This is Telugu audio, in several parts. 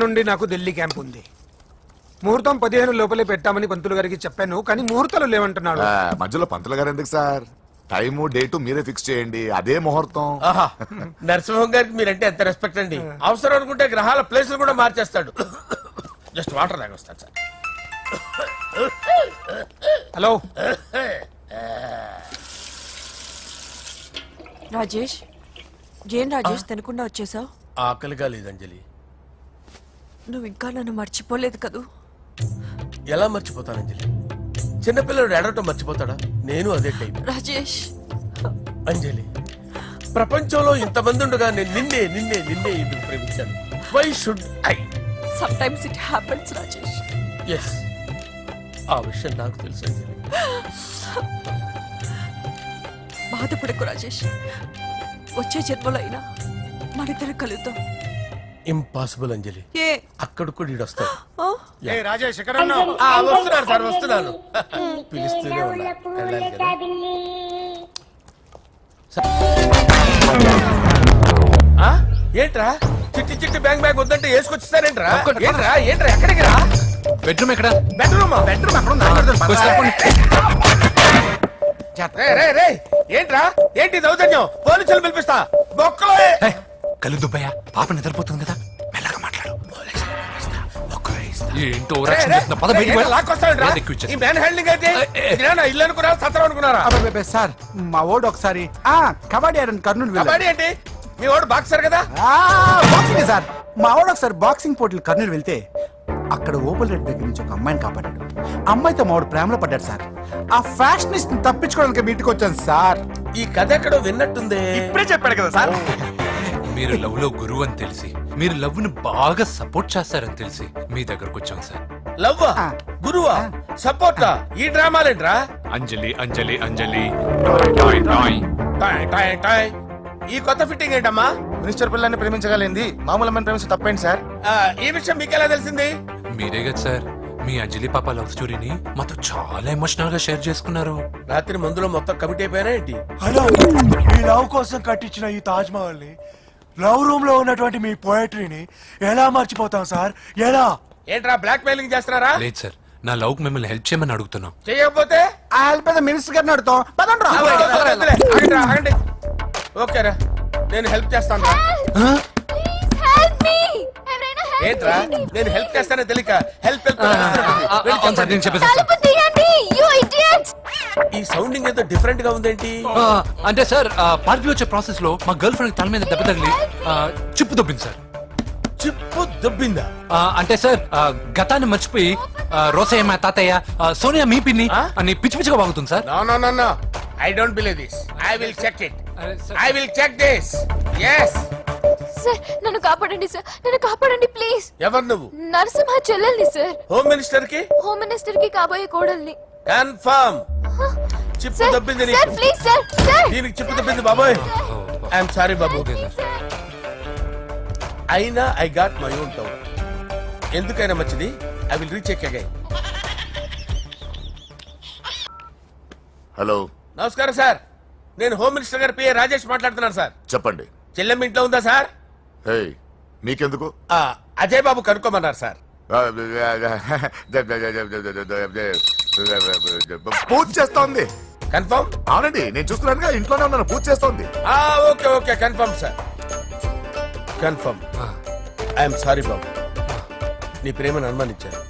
నుండి నాకు ఢిల్లీ క్యాంప్ ఉంది. ముహూర్తం పదిహేను లోపలే పెట్టామని పంతులు గారికి చెప్పాను కానీ ముహూర్తాలు లేవంటున్నాడు. ఆ, మధ్యలో పంతులు గారు ఎందుకు సార్? టైము డేటు మీరే ఫిక్స్ చేయండి అదే ముహూర్తం. ఆహా నరసింహం గారికి మీరంటే ఎంత రెస్పెక్ట్ అండి. అవసరం అనుకుంటే గ్రహాల ప్లేసులు కూడా మార్చేస్తాడు. జస్ట్ వాటర్ తాగొస్తాడు సార్. హలో. రాజేష్ ఏం రాజేష్ తినకుండా వచ్చేసావు? ఆకలిగా లేదు అంజలి. నువ్వు ఇంకా నన్ను మర్చిపోలేదు కదూ? ఎలా మర్చిపోతాను అంజలి? చిన్నపిల్లడు ఏడవటం మర్చిపోతాడా? నేను అదే టైప్. రాజేష్. అంజలి ప్రపంచంలో ఇంతమంది ఉండగా నేను నిన్నే నిన్నే నిన్నే ఎందుకు ప్రేమించాను? Why should I sometimes it happens Rajesh. Yes ఆ విషయం నాకు తెలుసు అంజలి. బాధపడకు రాజేష్. వచ్చే జన్మలో అయినా మనిద్దరు కలుద్దాం. ఇంపాసిబుల్ అంజలి ఏ? అక్కడ కూడా ఈడు వస్తాడు. ఆ? రాజేష్ సార్ వస్తున్నాను పిలుస్తూనే ఉన్నా. వెళ్ళాలి కదా. స- ఆ? ఏంట్రా? చిట్టి చిట్టి బ్యాంక్ బ్యాగ్ వద్దంటే వేసుకొచ్చిస్తారేంట్రా? ఏంట్రా? ఏంట్రా? ఎక్కడికి రా? బెడ్రూమ్ ఎక్కడ? బెడ్రూమ్ బెడ్రూమ్ అక్కడ ఉందా? ఏంట్రా? ఏంటి దౌర్జన్యం? పోలీసులు పిలిపిస్తా. బొక్కలో ఏ- కళ్ళు దుబ్బయ్య. పాప నిద్రపోతుంది కదా. మెల్లగా మాట్లాడు. ఏంటో రే, ఓవరాక్షన్ రే, చేస్తున్నా. పద బయటికి ఇల్లు అనుకున్నారా సత్రం అనుకున్నారా అబ్బబ్బబ్బే, సార్ మా ఓడు ఒకసారి ఆ కబడ్డీ ఆడని కర్నూలు. కబడ్డీ ఏంటి? మీ వాడు బాక్సర్ కదా? ఆ, బాక్సింగ్ సార్. మా ఓడు ఒకసారి బాక్సింగ్ పోటీలు కర్నూలు వెళ్తే అక్కడ ఓపెల్ రెడ్ దగ్గర నుంచి ఒక అమ్మాయిని కాపాడాడు. అమ్మాయితో మా వాడు ప్రేమలో పడ్డాడు సార్. ఆ ఫ్యాషనిస్ట్ తప్పించుకోవడానికి మీ ఇంటికి వచ్చాను సార్. ఈ కథ ఎక్కడో విన్నట్టుంది. ఇప్పుడే చెప్పాడు కదా సార్. మీరు లవ్లో గురువు అని తెలిసి మీరు లవ్ని బాగా సపోర్ట్ చేస్తారని తెలిసి మీ దగ్గరకు వచ్చాం సార్. లవ్. గురువా? సపోర్టా? ఈ డ్రామాలేంట్రా అంజలి అంజలి అంజలి. టాయ్, టాయ్, టాయ్. టాయ్ టాయ్ టాయ్. ఈ కొత్త ఫిట్టింగ్ ఏంటమ్మా? మినిస్టర్ పిల్లల్ని ప్రేమించగలిగింది. మామూలు అమ్మని ప్రేమించి తప్పేంటి సార్? ఆ, ఈ విషయం మీకెలా తెలిసింది? మీరే కదా సార్. మీ అంజలి పాప లవ్ స్టోరీని మాతో చాలా ఎమోషనల్గా షేర్ చేసుకున్నారు. రాత్రి మందులో మొత్తం కమిటీ అయిపోయినా ఏంటి? హలో మీ లవ్ కోసం కట్టించిన ఈ తాజ్ మహల్ని లవ్ రూమ్లో ఉన్నటువంటి మీ పోయట్రీని ఎలా మర్చిపోతాం సార్ ఎలా ఏంట్రా బ్లాక్ మెయిలింగ్ చేస్తున్నారా లేదు సార్ నా లవ్కు మిమ్మల్ని హెల్ప్ చేయమని అడుగుతున్నాం చేయకపోతే ఆ పెద్ద మినిస్టర్ గారిని అడుగుతాం పదండ్రా. ఆగండి ఓకేరా నేను హెల్ప్ చేస్తాను రా. ఏంట్రా నేను హెల్ప్ చేస్తానో తెలియక హెల్ప్ హెల్ప్ అవును సౌండింగ్ ఏదో డిఫరెంట్గా ఉందేంటి? ఆ, అంటే సార్ పార్టీ వచ్చే ప్రాసెస్లో మా గర్ల్ ఫ్రెండ్ తల మీద దెబ్బ తగిలి ఆ, చిప్పు దొబ్బింది సార్. చిప్పు దొబ్బిందా? ఆ, అంటే సార్ ఆ, గతాన్ని మర్చిపోయి ఆ, రోసయ్య మా తాతయ్య ఆ, సోనియా మీ పిన్ని? అని పిచ్చి పిచ్చిగా బాగుతుంది sir. No no no no I don't believe this I will check it. I will check this yes sir నన్ను కాపాడండి సార్. నన్ను కాపాడండి ప్లీజ్ ఎవరు నువ్వు? నరసింహ చెల్లెల్ని సార్. హోమ్ మినిస్టర్కి? హోమ్ మినిస్టర్కి కాబోయే కోడల్ని. కన్ఫర్మ్ చిప్పు దొబ్బింది సార్ ప్లీజ్ సార్ సార్ దీనికి చిప్పు దొబ్బింది బాబోయ్ ఐఎమ్ సారీ బాబు అయినా I got my own town ఎందుకైనా మంచిది I will recheck again hello నమస్కారం సార్ నేను హోమ్ మినిస్టర్ గారి పిఏ రాజేష్ మాట్లాడుతున్నాను సార్ చెప్పండి చెల్లెమ్మ ఇంట్లో ఉందా సార్ హే మీకెందుకు ఆ, అజయ్ బాబు కనుక్కోమన్నారు సార్ పూజ చేస్తోంది కన్ఫర్మ్ అవునండి నేను చూస్తున్నానుగా ఇంట్లోనే ఉన్నాను పూజ చేస్తోంది. Okay okay confirm sir confirm I'm sorry బాబు నీ ప్రేమను అనుమానించాను.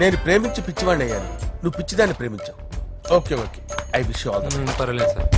నేను ప్రేమించి పిచ్చివాడిని అయ్యాను. నువ్వు పిచ్చిదాన్ని ప్రేమించావు. Okay okay I wish all పర్వాలేదు సార్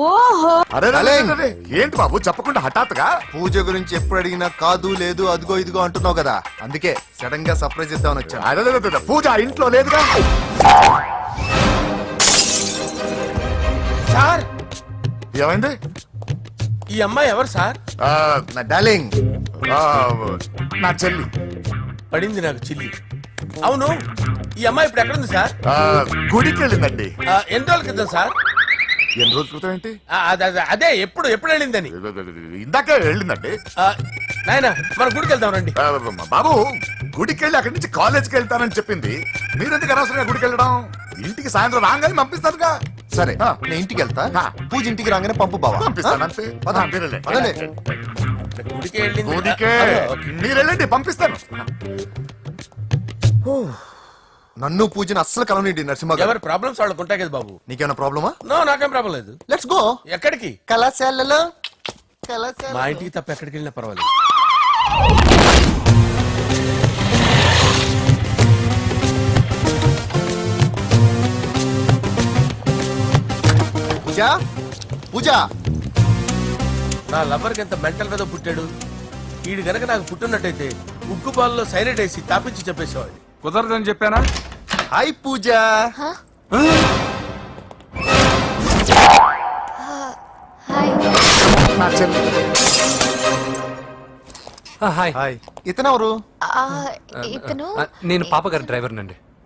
ఓహో. అరే ఏంటి బాబు చెప్పకుండా హఠాత్తుగా? పూజ గురించి ఎప్పుడు అడిగినా కాదు లేదు అదిగో ఇదిగో అంటున్నావు కదా. అందుకే సడన్గా సర్ప్రైజ్ ఇద్దామని వచ్చాను. పూజ ఆ ఇంట్లో లేదుగా? సార్! ఏమైంది? ఈ అమ్మాయి ఎవరు సార్? ఆ, నా డార్లింగ్. ఆ, నా చెల్లి. పడింది నాకు చిల్లి. అవును ఈ అమ్మాయి ఇప్పుడు ఎక్కడుంది సార్? ఆ, గుడికి వెళ్ళిందండి ఆ, ఎన్ని రోజుల క్రితం సార్? ఎన్ని రోజుల క్రితం ఏంటి? ఆ, అదే అదే, అదే ఎప్పుడు ఎప్పుడు వెళ్ళిందని? ఇందాకే వెళ్ళిందండి. ఆ, నాయనా మన గుడికి వెళ్దాం రండి. ఆ, బాబు గుడికి వెళ్ళి అక్కడి నుంచి కాలేజ్కి వెళ్తానని చెప్పింది. మీరెందుకు అనవసరంగా గుడికి వెళ్ళడం? ఇంటికి సాయంత్రం రాగానే పంపిస్తారుగా. సరే. నేను ఇంటికి వెళ్తా. పూజ ఇంటికి రాగానే పంపు బావా. పంపిస్తాను అంతే. పద. మీరు వెళ్ళండి. పదండి. గుడికి వెళ్ళింది. ఊరికే ఆ, ఓకే. మీరు వెళ్ళండి పంపిస్తాను. నన్ను పూజని అస్సలు కలవనిండి నరసింహ గారు ఎవరి ప్రాబ్లమ్స్ వాళ్ళకు ఉంటాయి కదా బాబు? నీకేమైనా ప్రాబ్లమా నో నాకేం ప్రాబ్లం లేదు. లెట్స్ గో ఎక్కడికి? కళాశాలలో. కళాశాల మా ఇంటికి తప్ప ఎక్కడికి వెళ్ళినా పర్వాలేదు. పూజ? పూజ? నా లవర్కి ఎంత మెంటల్ మీద పుట్టాడు. వీడు గనక నాకు పుట్టినట్టయితే ఉగ్గు పాలలో సైలెంట్ వేసి తాపించి చెప్పేసేవాడిని కుదరదని చెప్పానా? Hi Pooja. Hi. Hi. Hi. ఇతనెవరు? ఆ, ఇతను నేను పాప గారి డ్రైవర్ నండి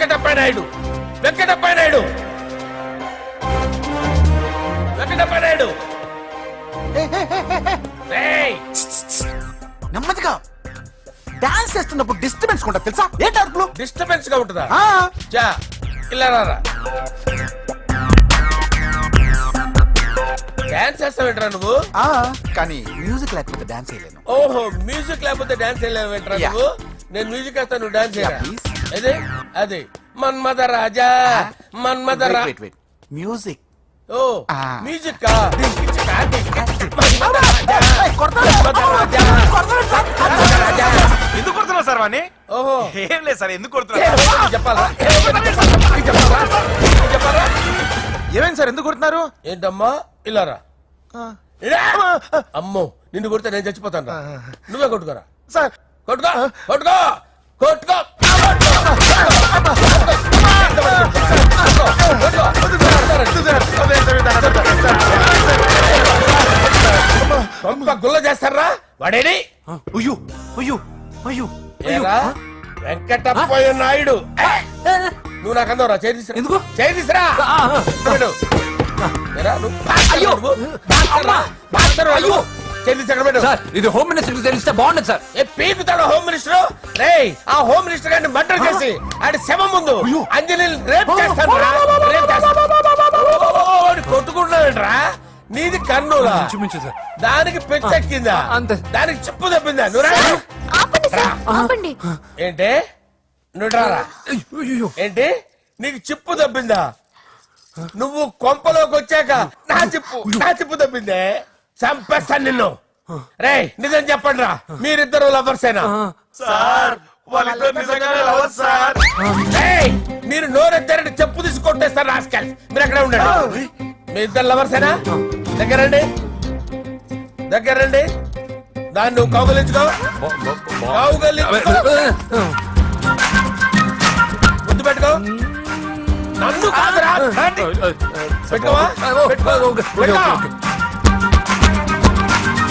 వెంకటప్ప నాయుడు వెంకటప్ప నాయుడు వెంకటప్ప నాయుడు నెమ్మదిగా డాన్స్ చేస్తున్నప్పుడు డిస్టర్బెన్స్ కొంటా తెలుసా? ఏంటి అరుపులు? డిస్టర్బెన్స్గా ఉంటుందా? ఆ, చా ఇలా రారా. డాన్స్ చేస్తావేంట్రా నువ్వు? ఆ, కానీ మ్యూజిక్ లేకపోతే డాన్స్ చేయలేను. ఓహో మ్యూజిక్ లేకపోతే డాన్స్ చేయలేవేంట్రా. నువ్వు? నేను మ్యూజిక్ వేస్తాను నువ్వు డాన్స్ please. అదే అదే. మన్మద రాజా మన్మద రా మ్యూజిక్ ఓ. మ్యూజిక్? రాజా, మన్మథ రాజా. ఎందుకు కొడుతున్నావు సార్ వాణ్ణి? ఓహో. ఏం లేదు సార్ ఎందుకు ఏ, కొడుతున్నారు చెప్పాలా? ఏ, చెప్పాలా? నీకు చెప్పాలా? ఏమైంది సార్ ఎందుకు కొడుతున్నారు? ఏంటమ్మా? ఇలా రా. అమ్మో నిన్ను కొడితే నేను చచ్చిపోతాను రా. నువ్వే కొట్టుకోరా. సార్. కొట్టుకో కొట్టుకో కొట్టుకో. గుల్ల చేస్తారా? వాడేడి అయ్యో అయ్యో అయ్యో ఏరా? వెంకటప్పయ్య నాయుడు! నువ్వు నాకు అందవరా? చేతిసిరా ఎందుకు? చేతిసిరా అయ్యో! అయ్యో! సార్ ఇది హోమ్ మినిస్టర్ తెలిస్తే బాగుండదు సార్ ఏ పీకుతాడు హోమ్ మినిస్టర్ రే ఆ హోమ్ మినిస్టర్ గారిని మర్డర్ చేసి ఆడి శవం ముందు అంజలి రేప్ చేస్తాను రా. రేప్ చేస్తాను. ఓ, వాడు కొట్టుకుంటున్నాడంట్రా నీది కన్నులా చూపించు సార్ దానికి పెచ్చెక్కిందా అంతే. దానికి చెప్పు తప్పిందా నువ్వు రా. ఆపండి ఏంటి నువ్వు రారా అయ్యో ఏంటి నీకు చిప్పు తప్పిందా నువ్వు కొంపలోకి వచ్చాక నా చిప్పు నా చిప్పు తప్పిందే చంపేస్తాను నిన్ను రే నిజం చెప్పండి రా మీరిద్దరు లవర్సేనా సార్ వాళ్ళిద్దరు నిజంగానే లవర్ సార్! మీరు నోరెత్తారంటే చెప్పు తీసి కొట్టేస్తారు రాస్కల్ మీరు ఎక్కడ ఉండండి మీ ఇద్దరు లవర్సేనా దగ్గరండి దగ్గరండి దాన్ని నువ్వు కౌగలించుకో కౌగలించుకో ముద్దు పెట్టుకో నన్ను కాదురా. పెట్టుకోవా పెట్టుకో పెట్టుకో